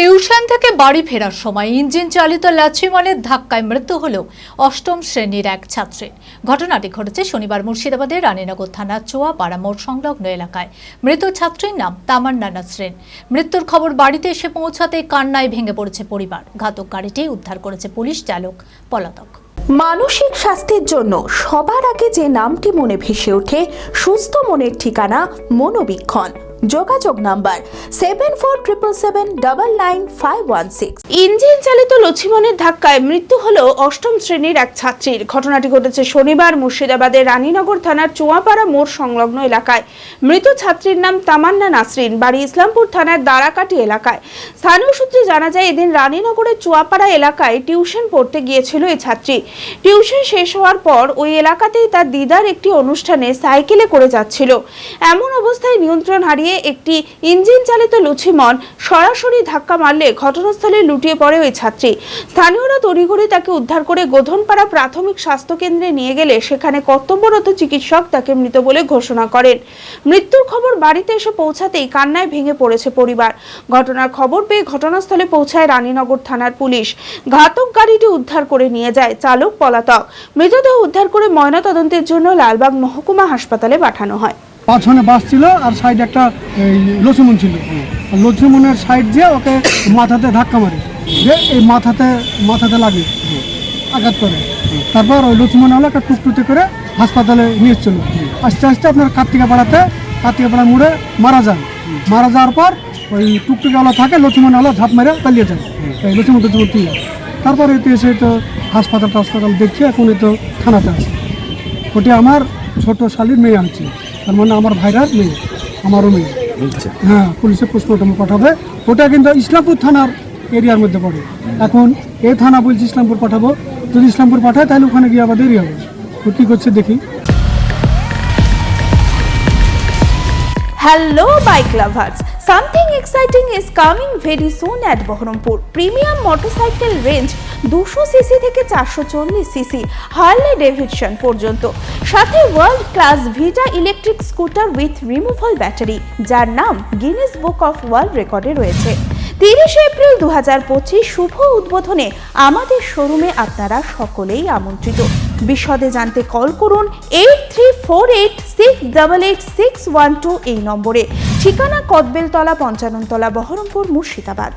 Tuition থেকে বাড়ি ফেরার সময় ইঞ্জিন চালিত লাচিমনের ধাক্কায় মৃত্যু হল অষ্টম শ্রেণির এক ছাত্রীর ঘটনাটি ঘটেছে শনিবার মুর্শিদাবাদের রানীনগর থানার চোয়া মোড় সংলগ্ন এলাকায়। মৃত ছাত্রীর নাম তামান্না নাসরিন। মৃত্যুর খবর বাড়িতে এসে পৌঁছাতে কান্নায় ভেঙে পড়েছে পরিবার। ঘাতক গাড়িটি উদ্ধার করেছে পুলিশ চালক পলাতক। মানসিক স্বাস্থ্যের জন্য সবার আগে যে নামটি মনে ভেসে ওঠে, সুস্থ মনের ঠিকানা মনোবীক্ষণ। যোগাযোগ number seven four triple seven double nine five one six engine চালিত লক্ষ্মণের ধাক্কায় মৃত্যু হল অষ্টম শ্রেণির এক ছাত্রীর। ঘটনাটি ঘটেছে শনিবার মুর্শিদাবাদের রানীনগর থানার চুয়াপাড়া মোড় সংলগ্ন এলাকায়। মৃত ছাত্রীর নাম তামান্না নাসরিন, বাড়ি ইসলামপুর থানার দাঁড়াকাটি এলাকায়। স্থানীয় সূত্রে জানা যায়, এদিন রানীনগরের চুয়াপাড়া এলাকায় টিউশন পড়তে গিয়েছিল এই ছাত্রী। টিউশন শেষ হওয়ার পর ওই এলাকাতেই তার দিদার একটি অনুষ্ঠানে সাইকেলে করে যাচ্ছিল। এমন অবস্থায় নিয়ন্ত্রণ হারিয়ে একটি ইঞ্জিন চালিত লুচিমন সরাসরি ধাক্কা মারলে ঘটনাস্থলে লুটিয়ে পড়ে ওই ছাত্রী। স্থানীয়রা তড়িঘড়ি তাকে উদ্ধার করে গোধনপাড়া প্রাথমিক স্বাস্থ্য কেন্দ্রে নিয়ে গেলে সেখানে কর্তব্যরত চিকিৎসক তাকে মৃত বলে ঘোষণা করেন। মৃত্যুর খবর বাড়িতে এসে পৌঁছাতেই কান্নায় ভেঙে পড়েছে পরিবার। ঘটনার খবর পেয়ে ঘটনাস্থলে পৌঁছায় রানীনগর থানার পুলিশ। ঘাতক গাড়িটি উদ্ধার করে নিয়ে যায় চালক পলাতক। মৃতদেহ উদ্ধার করে ময়নাতদন্তের জন্য লালবাগ মহকুমা হাসপাতালে পাঠানো হয়। পাঁচজনে বাস ছিল আর সাইডে একটা, এই লক্ষ্মণ ছিল। আর সাইড দিয়ে ওকে মাথাতে ধাক্কা মারে। যে এই মাথাতে মাথাতে লাগে। আঘাত করে। তারপর ওই লক্ষ্মণ হলো একটা টুকটুতে করে হাসপাতালে নিয়ে এসেছিল আস্তে আস্তে আপনার কার্তিকা পাড়াতে, কার্তিকা পাড়া মুড়ে মারা যায়। মারা যাওয়ার পর ওই টুকটুকিওয়ালা থাকে লক্ষ্মণ হলো ঝাঁপ মেরে পালিয়ে যায়। এই লক্ষ্মণ চলতে তারপর এতে এসে তো হাসপাতাল টাসপাতাল দেখিয়ে এখন এ তো থানাতে আছে। ওটি আমার ছোট শালির মেয়ে আনছে। তার মানে আমার ভাইরার নেই আমারও মেয়ে হ্যাঁ পুলিশে পোস্টমর্টমে পাঠাবে। ওটা কিন্তু ইসলামপুর থানার এরিয়ার মধ্যে পড়ে। এখন এ থানা বলছি ইসলামপুর পাঠাবো। যদি ইসলামপুর পাঠায় তাহলে ওখানে গিয়ে আবার দেরি হবে। তো কী করছে দেখি। Hello, bike lovers! Something exciting is coming very soon at Baharampur premium motorcycle range দুশো সিসি থেকে চারশো চল্লিশ সিসি হার্লে ডেভিডসন পর্যন্ত। সাথে world class Vida electric scooter with removal battery যার নাম গিনেস বুক অফ ওয়ার্ল্ড রেকর্ডে রয়েছে। তিরিশে এপ্রিল দু হাজার পঁচিশ শুভ উদ্বোধনে আমাদের শোরুমে আপনারা সকলেই আমন্ত্রিত। বিশদে জানতে কল করুন eight three four eight six double eight six one two এই নম্বরে। ঠিকানা কদবেলতলা, পঞ্চাননতলা, বহরমপুর, মুর্শিদাবাদ।